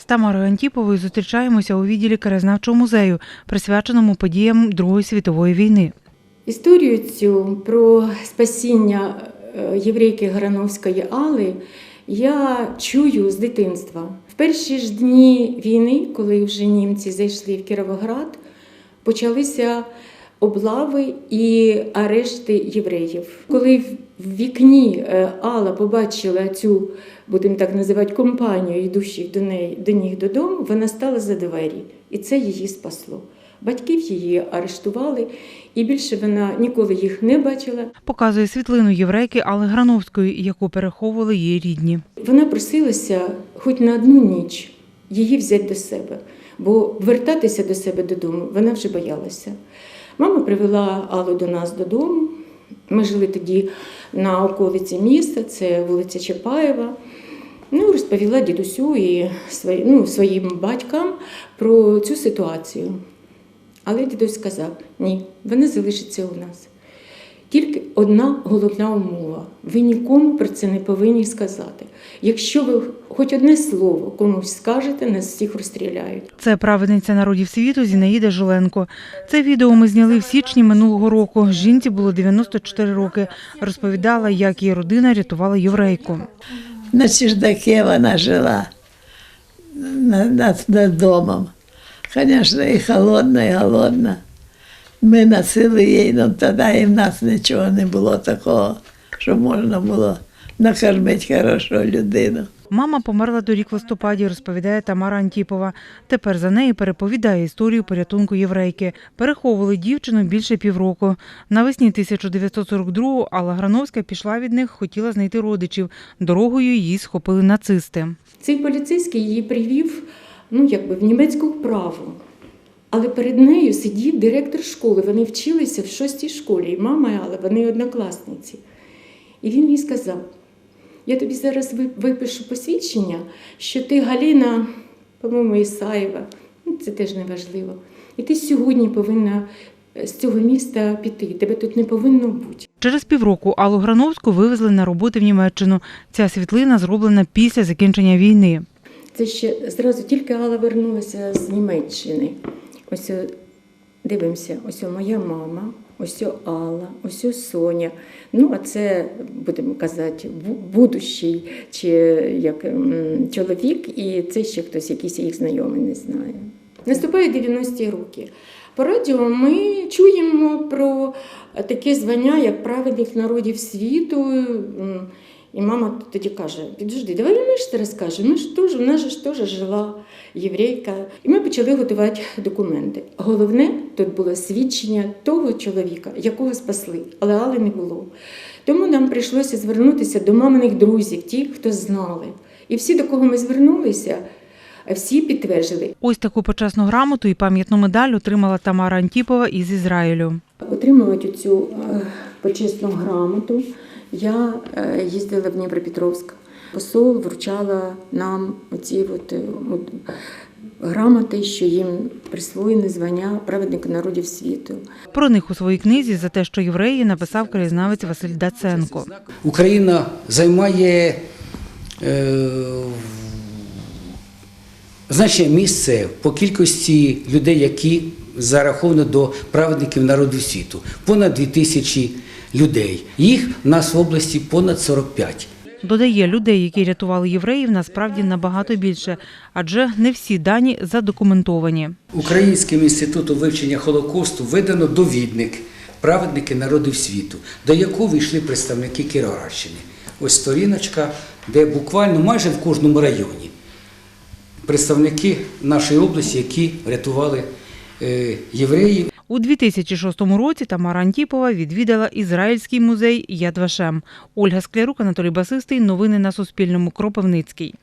З Тамарою Антіповою зустрічаємося у відділі краєзнавчого музею, присвяченому подіям Другої світової війни. Історію цю про спасіння е, єврейки Грановської Алли я чую з дитинства. В перші ж дні війни, коли вже німці зайшли в Кіровоград, почалися облави і арешти євреїв. Коли в вікні е, Алла побачила цю, будемо так називати, компанію, йдущих до неї до них додому, вона стала за двері, і це її спасло. Батьків її арештували, і більше вона ніколи їх не бачила. Показує світлину єврейки Алли Грановської, яку переховували її рідні. Вона просилася хоч на одну ніч її взяти до себе, бо вертатися до себе додому вона вже боялася. Мама привела Аллу до нас додому. Ми жили тоді на околиці міста, це вулиця Чапаєва. Ну, розповіла дідусю і свої, ну, своїм батькам про цю ситуацію. Але дідусь сказав: ні, вони залишаться у нас. Тільки одна головна умова: ви нікому про це не повинні сказати. Якщо ви хоч одне слово комусь скажете, нас всіх розстріляють. Це праведниця народів світу Зінаїда Жиленко. Це відео ми зняли в січні минулого року. Жінці було 94 роки. Розповідала, як її родина рятувала єврейку. На чердаке вона жила над, над, над домом. Звісно, і холодна, і голодна. Ми носили їй, але тоді і в нас нічого не було такого, що можна було накормити хорошу людину. Мама померла торік в листопаді, розповідає Тамара Антіпова. Тепер за нею переповідає історію порятунку єврейки. Переховували дівчину більше півроку. Навесні 1942-го Алла Грановська пішла від них, хотіла знайти родичів. Дорогою її схопили нацисти. Цей поліцейський її привів ну, якби в німецьку вправу. Але перед нею сидів директор школи. Вони вчилися в шостій школі, і мама і Алла, вони однокласниці. І він їй сказав: я тобі зараз випишу посвідчення, що ти Галіна, по-моєму, Ісаєва, ну, це теж не важливо. І ти сьогодні повинна е, з цього міста піти. Тебе тут не повинно бути. Через півроку Аллу Грановську вивезли на роботи в Німеччину. Ця світлина зроблена після закінчення війни. Це ще зразу тільки Алла вернулася з Німеччини. Ось дивимося, ось моя мама, ось Алла, ось Соня. Ну, а це, будемо казати, будущий чи як чоловік, і це ще хтось, якийсь їх знайомий, не знаю. Наступають 90-ті роки. По радіо ми чуємо про таке звання, як праведник народів світу. І мама тоді каже: підожди, давай ми ж це розкажемо. Ми ж теж, в нас же ж теж жила єврейка. І ми почали готувати документи. Головне тут було свідчення того чоловіка, якого спасли, але Али не було. Тому нам прийшлося звернутися до маминих друзів, ті, хто знали. І всі, до кого ми звернулися, всі підтвердили. Ось таку почесну грамоту і пам'ятну медаль отримала Тамара Антіпова із Ізраїлю. Отримувати цю е, почесну грамоту. Я е, їздила в Дніпропетровськ. Посол вручала нам оці от, е, от, грамоти, що їм присвоєне звання праведника народів світу. Про них у своїй книзі за те, що євреї написав краєзнавець Василь Даценко. Україна займає е, значне місце по кількості людей, які зараховані до праведників народів світу. Понад 2000 людей. Їх в нас в області понад 45. Додає, людей, які рятували євреїв, насправді набагато більше, адже не всі дані задокументовані. Українським інститутом вивчення Холокосту видано довідник праведники народів світу, до якого війшли представники Кіровоградщини. Ось сторіночка, де буквально майже в кожному районі представники нашої області, які рятували е, євреїв У 2006 році Тамара Антіпова відвідала Ізраїльський музей Ядвашем. Ольга Склярук, Анатолій Басистий. Новини на Суспільному. Кропивницький.